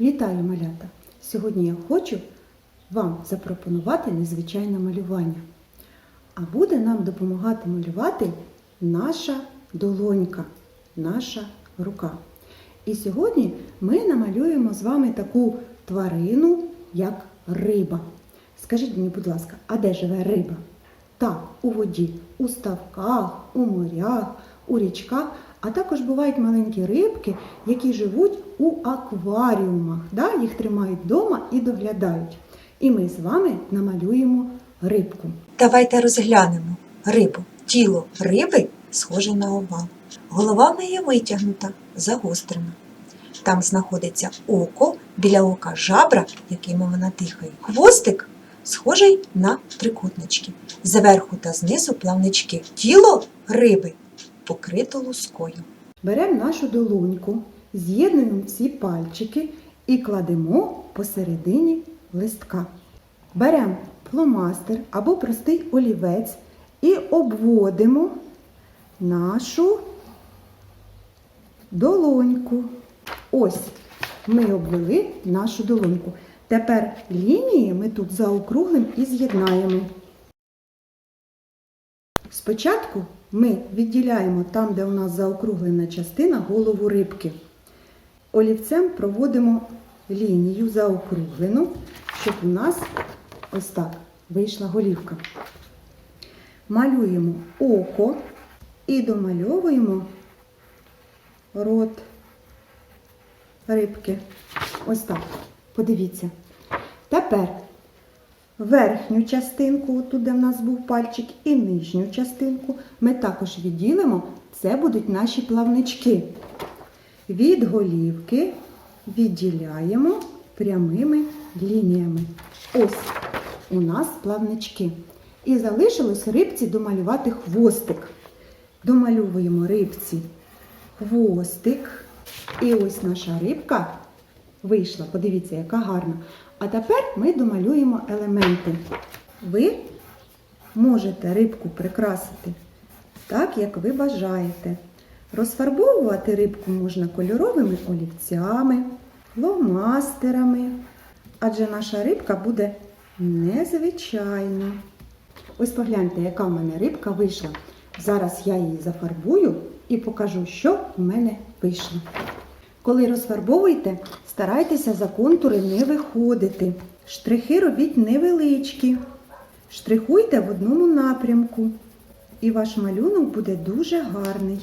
Вітаю, малята! Сьогодні я хочу вам запропонувати незвичайне малювання. А буде нам допомагати малювати наша долонька, наша рука. І сьогодні ми намалюємо з вами таку тварину, як риба. Скажіть мені, будь ласка, а де живе риба? Так, у воді, у ставках, у морях, у річках, а також бувають маленькі рибки, які живуть у акваріумах. Да? Їх тримають вдома і доглядають. І ми з вами намалюємо рибку. Давайте розглянемо рибу. Тіло риби схоже на овал. Голова в неї витягнута, загострена. Там знаходиться око, біля ока жабра, якими вона дихає. Хвостик схожий на трикутнички. Зверху та знизу плавнички. Тіло риби покрито лускою. Беремо нашу долоньку, з'єднуємо всі пальчики і кладемо посередині листка. Беремо фломастер або простий олівець і обводимо нашу долоньку. Ось ми обвели нашу долоньку. Тепер лінії ми тут заокруглим і з'єднаємо. Спочатку ми відділяємо там, де у нас заокруглена частина, голову рибки. Олівцем проводимо лінію заокруглену, щоб у нас ось так вийшла голівка. Малюємо око і домальовуємо рот рибки. Ось так. Подивіться. Тепер верхню частинку, тут де в нас був пальчик, і нижню частинку ми також відділимо. Це будуть наші плавнички. Від голівки відділяємо прямими лініями. Ось у нас плавнички. І залишилось рибці домалювати хвостик. Домальовуємо рибці хвостик. І ось наша рибка вийшла. Подивіться, яка гарна. А тепер ми домалюємо елементи. Ви можете рибку прикрасити так, як ви бажаєте. Розфарбовувати рибку можна кольоровими олівцями, фломастерами, адже наша рибка буде незвичайна. Ось погляньте, яка в мене рибка вийшла. Зараз я її зафарбую і покажу, що в мене вийшло. Коли розфарбовуєте, старайтеся за контури не виходити. Штрихи робіть невеличкі. Штрихуйте в одному напрямку. І ваш малюнок буде дуже гарний.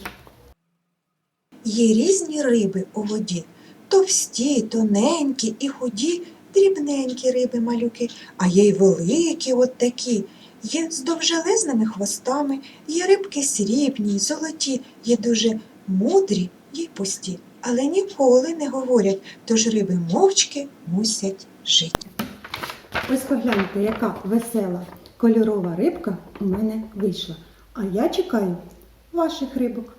Є різні риби у воді. Товсті, тоненькі і худі, дрібненькі риби малюки, а є й великі от такі. Є з довжелезними хвостами, є рибки срібні, золоті, є дуже мудрі й пусті, але ніколи не говорять, тож риби мовчки мусять жити. Ось погляньте, яка весела кольорова рибка у мене вийшла. А я чекаю ваших рибок.